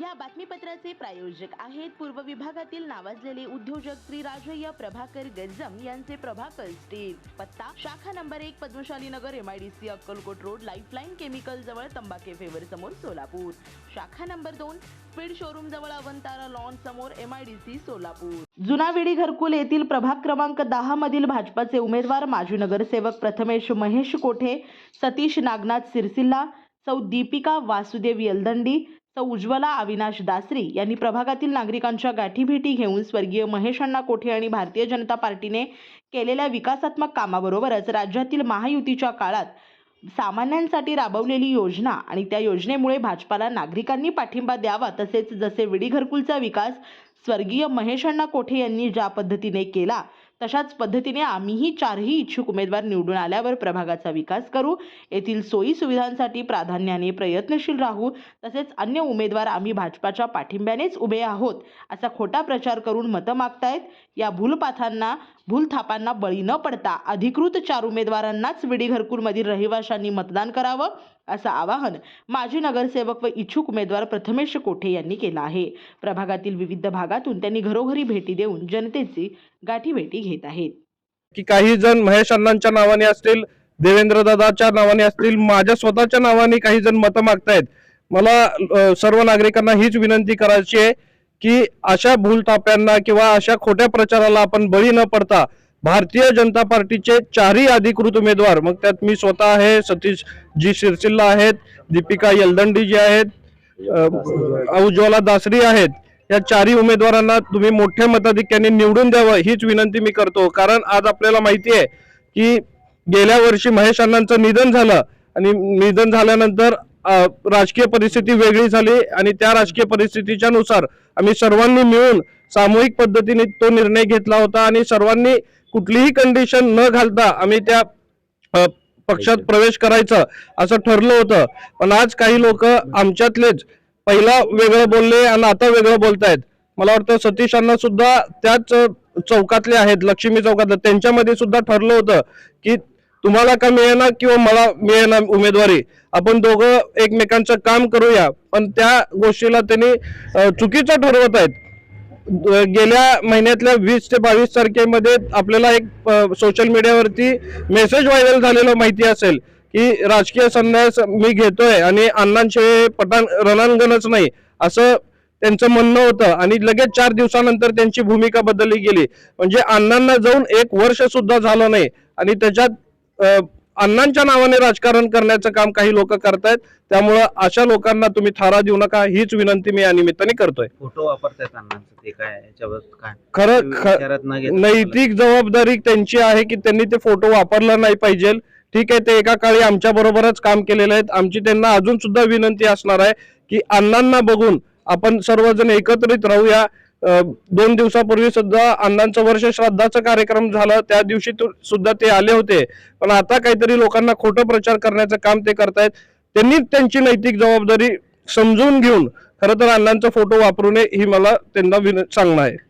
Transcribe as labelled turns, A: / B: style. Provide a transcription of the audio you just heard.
A: या बातमीपत्राचे प्रायोजक आहेत पूर्व विभागातील नावाजलेले उद्योजक श्री राजय्य प्रभाकर गज्जम यांचे प्रभाकर स्टील. पत्ता शाखा नंबर एक Padmashali Nagar MIDC Akkalkot road lifeline chemical जवळ तंबाखे फेवर समोर सोलापूर. शाखा नंबर दोन स्पीड शोरूम जवळ अवंतारा लॉन समोर एमआयडीसी सोलापूर. जुनावेडी घरकुल येथील प्रभाग क्रमांक दहा मधील भाजपाचे उमेदवार माजी नगरसेवक प्रथमेश महेश कोठे सतीश नागनाथ सिरसिल्ला सौ दीपिका वासुदेव यलदंडी सौ उज्ज्वला अविनाश दासरी यांनी प्रभागातील नागरिकांच्या गाठीभेटी घेऊन स्वर्गीय महेश अण्णा कोठे आणि भारतीय जनता पार्टीने केलेल्या विकासात्मक कामाबरोबरच राज्यातील महायुतीच्या काळात सामान्यांसाठी राबवलेली योजना आणि त्या योजनेमुळे भाजपाला नागरिकांनी पाठिंबा द्यावा तसेच जसे विडी घरकुलचा विकास स्वर्गीय महेश अण्णा कोठे यांनी ज्या पद्धतीने केला तशाच पद्धतीने आम्हीही चारही इच्छुक उमेदवार निवडून आल्यावर प्रभागाचा विकास करू. येथील सोयी सुविधांसाठी प्राधान्याने प्रयत्नशील राहू. तसेच अन्य उमेदवार आम्ही भाजपाच्या पाठिंब्यानेच उभे आहोत असा खोटा प्रचार करून मतं मागतायत. या भूलपाथांना भूलथापांना बळी न पडता अधिकृत चार उमेदवारांनाच विडी घरकुलमधील रहिवाशांनी मतदान करावं. असं आवाहन माजी नगरसेवक व इच्छुक उमेदवार प्रथमेश कोठे यांनी केलं आहे. प्रभागातील विविध भागातून त्यांनी घरोघरी भेटी देऊन जनतेची गाठीभेटी घेत आहेत.
B: की काही जण महेश अण्णांच्या नावाने असतील देवेंद्र दादाच्या नावाने असतील माझ्या स्वतःच्या नावाने काही जण मतं मागतायत. मला सर्व नागरिकांना हीच विनंती करायची आहे की अशा भूलताप्यांना किंवा अशा खोट्या प्रचाराला आपण बळी न पडता भारतीय जनता पार्टीचे चारही अधिकृत उमेदवार मग त्यात मी स्वतः आहे सतीश जी शिरसिल्ला आहेत दीपिका यलदंडी जी आहेत उज्ज्वला दासरी आहेत. या चारही उमेदवारांना तुम्ही मोठ्या मताधिक्याने निवडून द्यावं हीच विनंती मी करतो. कारण आज आपल्याला माहिती आहे की गेल्या वर्षी महेश अण्णांचं निधन झालं आणि निधन झाल्यानंतर राजकीय परिस्थिती वेगळी झाली आणि त्या राजकीय परिस्थितीच्या नुसार आम्ही सर्वांनी मिळून सामूहिक पद्धतीने तो निर्णय घेतला होता आणि सर्वांनी कुठलीही कंडिशन न घालता आम्ही त्या पक्षात प्रवेश करायचं असं ठरलं होतं. पण आज काही लोक आमच्यातलेच पहिला वेगळं बोलले आणि आता वेगळं बोलतायत. मला वाटतं सतीश अण्णा सुद्धा त्याच चौकातले आहेत लक्ष्मी चौकातले. त्यांच्यामध्ये सुद्धा ठरलं होतं की तुम्हाला का मिळेना किंवा मला मिळेना उमेदवारी? आपण दोघं एकमेकांचं काम करूया. पण त्या गोष्टीला त्यांनी चुकीचं ठरवत आहेत. गेल्या महिन्यातल्या वीस ते बावीस तारखेमध्ये आपल्याला एक सोशल मीडियावरती मेसेज व्हायरल झालेलं माहिती असेल की राजकीय संन्यास मी घेतोय आणि अण्णांशिवाय पटाण रणांगणच नाही असं त्यांचं म्हणणं होतं. आणि लगेच चार दिवसानंतर त्यांची भूमिका बदलली गेली. म्हणजे अण्णांना जाऊन एक वर्ष सुद्धा झालं नाही. आणि त्याच्यात अण्णांच्या नावाने राजकारण करण्याचं काम काही लोक करतायत. त्यामुळं अशा लोकांना तुम्ही थारा देऊ नका हीच विनंती मी या निमित्ताने करतोय.
C: फोटो वापरतायत अण्णांचं ते काय याच्यावर काय?
B: खरं ख-
C: विचारात न घेता
B: नैतिक जबाबदारी त्यांची आहे की त्यांनी ते फोटो वापरला नाही पाहिजे. ठीक आहे ते एका काळी आमच्या बरोबरच काम केलेले आहेत. आमची त्यांना अजून सुद्धा विनंती असणार आहे की अण्णांना बघून आपण सर्वजण एकत्रित राहूया. दोन दिवसापूर्वी सुद्धा अण्णांचं वर्ष श्राद्धाचा कार्यक्रम झाला. त्या दिवशी तु- सुद्धा ते आले होते. पण आता काहीतरी लोकांना खोटं प्रचार करण्याचं काम ते करतायत. त्यांनी त्यांची नैतिक जबाबदारी समजून घेऊन खरं तर अण्णांचा फोटो वापरू नये ही मला त्यांना विन सांगणं आहे.